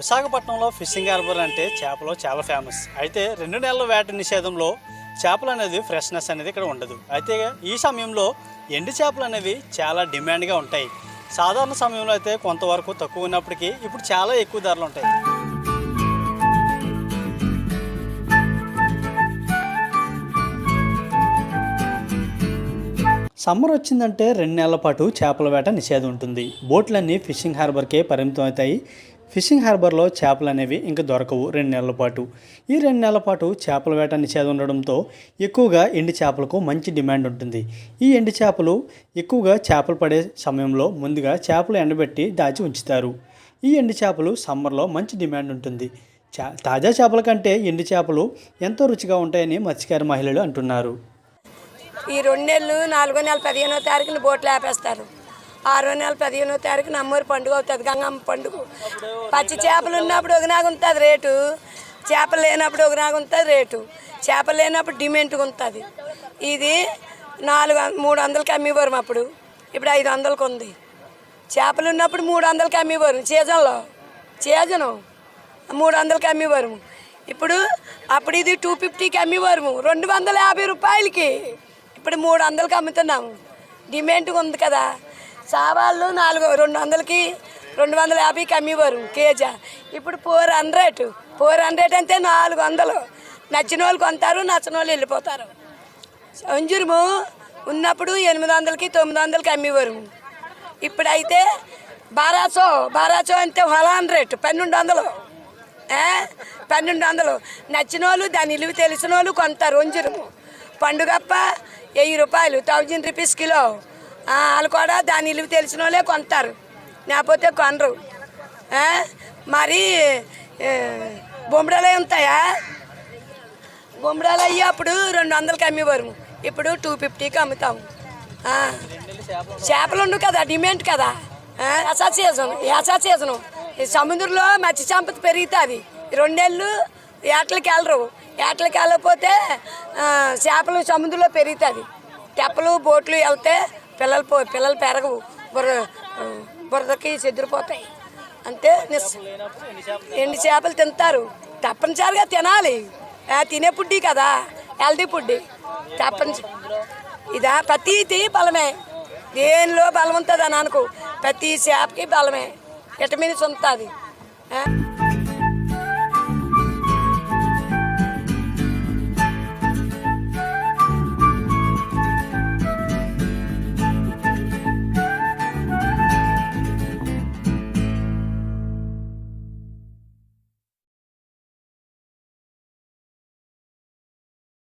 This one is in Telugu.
విశాఖపట్నంలో ఫిషింగ్ హార్బర్ అంటే చేపలు చాలా ఫేమస్ అయితే రెండు నెలల వేట నిషేధంలో చేపలు అనేది ఫ్రెష్నెస్ అనేది ఇక్కడ ఉండదు. అయితే ఈ సమయంలో ఎండు చేపలు అనేవి చాలా డిమాండ్గా ఉంటాయి. సాధారణ సమయంలో అయితే కొంతవరకు తక్కువ ఉన్నప్పటికీ ఇప్పుడు చాలా ఎక్కువ ధరలు ఉంటాయి. సమ్మర్ వచ్చిందంటే రెండు నెలల పాటు చేపల వేట నిషేధం ఉంటుంది. బోట్లన్నీ ఫిషింగ్ హార్బర్కే పరిమితం అవుతాయి. ఫిషింగ్ హార్బర్లో చేపలు అనేవి ఇంకా దొరకవు రెండు నెలల పాటు. ఈ రెండు నెలల పాటు చేపల వేట నిషేధం ఉండడంతో ఎక్కువగా ఎండి చేపలకు మంచి డిమాండ్ ఉంటుంది. ఈ ఎండి చేపలు ఎక్కువగా చేపలు పడే సమయంలో ముందుగా చేపలు ఎండబెట్టి దాచి ఉంచుతారు. ఈ ఎండి చేపలు సమ్మర్లో మంచి డిమాండ్ ఉంటుంది. చా తాజా చేపల కంటే ఎండి చేపలు ఎంతో రుచిగా ఉంటాయని మత్స్యకార మహిళలు అంటున్నారు. ఈ రెండు నెలలు నాలుగో నెల పదిహేనో తారీఖున బోట్లు ఆపేస్తారు. ఆరో నెల పదిహేనో తారీఖున అమ్మవారి పండుగ అవుతుంది. గంగమ్మ పండుగ. పచ్చి చేపలు ఉన్నప్పుడు ఒకనాగా ఉంటుంది రేటు. చేపలు లేనప్పుడు ఒకనాగా ఉంటుంది రేటు. చేపలు లేనప్పుడు డిమాండ్గా ఉంటుంది. ఇది నాలుగు మూడు వందలకి అమ్మేవారు అప్పుడు. ఇప్పుడు ఐదు వందలకు ఉంది. చేపలు ఉన్నప్పుడు మూడు వందలకి అమ్మేవారు సీజన్లో. సీజను. మూడు వందలకి అమ్మేవారు. ఇప్పుడు అప్పుడు ఇది టూ ఫిఫ్టీకి అమ్మేవారు. రెండు వందల యాభై రూపాయలకి. ఇప్పుడు మూడు వందలకి అమ్ముతున్నాము. డిమాండ్గా ఉంది కదా. సావాళ్ళు నాలుగు రెండు వందలకి రెండు వందల యాభైకి అమ్మేవారు కేజా. ఇప్పుడు ఫోర్ హండ్రెడ్ ఫోర్ హండ్రెడ్ అంటే నాలుగు వందలు. నచ్చిన వాళ్ళు కొంటారు నచ్చిన వాళ్ళు వెళ్ళిపోతారు. అంజురము ఉన్నప్పుడు ఎనిమిది వందలకి తొమ్మిది వందలకి అమ్మేవారు. ఇప్పుడైతే బారాసో బారాసో అంటే హలాన్ రేటు పన్నెండు వందలు. పన్నెండు వందలు. నచ్చిన వాళ్ళు దాని ఇలువ తెలిసిన వాళ్ళు కొంటారు వంజురము పండుగప్ప వెయ్యి రూపాయలు థౌజండ్ రూపీస్ కిలో. వాళ్ళు కూడా దాని ఇల్లు తెలిసిన వాళ్ళే కొంటారు లేకపోతే కొనరు. మరి ఏ, ఉంటాయా? బొమ్మడాలు అయ్యి అప్పుడు రెండు వందలకి అమ్మేవారు. ఇప్పుడు టూ ఫిఫ్టీకి అమ్ముతాము చేపలు ఉండు కదా డిమాండ్ కదా. ఎసా సీజన్ యాసా సీజను. ఈ సముద్రంలో మత్స్య సంపద పెరుగుతుంది. రెండేళ్ళు ఏటలకి వెళ్ళరు. ఏటలకి వెళ్ళకపోతే చేపలు సముద్రంలో పెరుగుతుంది. తెప్పలు బోట్లు వెళ్తే పిల్లలు పో పిల్లలు పెరగవు. బుర్ర బురదకి చెదిరిపోతాయి. అంతే నిస్ ఎండు చేపలు తింటారు. తప్పనిసరిగా తినాలి. తినే పుడ్డి కదా. హెల్దీ పుడ్డి. తప్పనిసరి ఇదా ప్రతీది బలమే. దేనిలో బలం ఉంటుంది అని అనుకో. ప్రతి చేపకి బలమే. విటమిన్స్ ఉంటుంది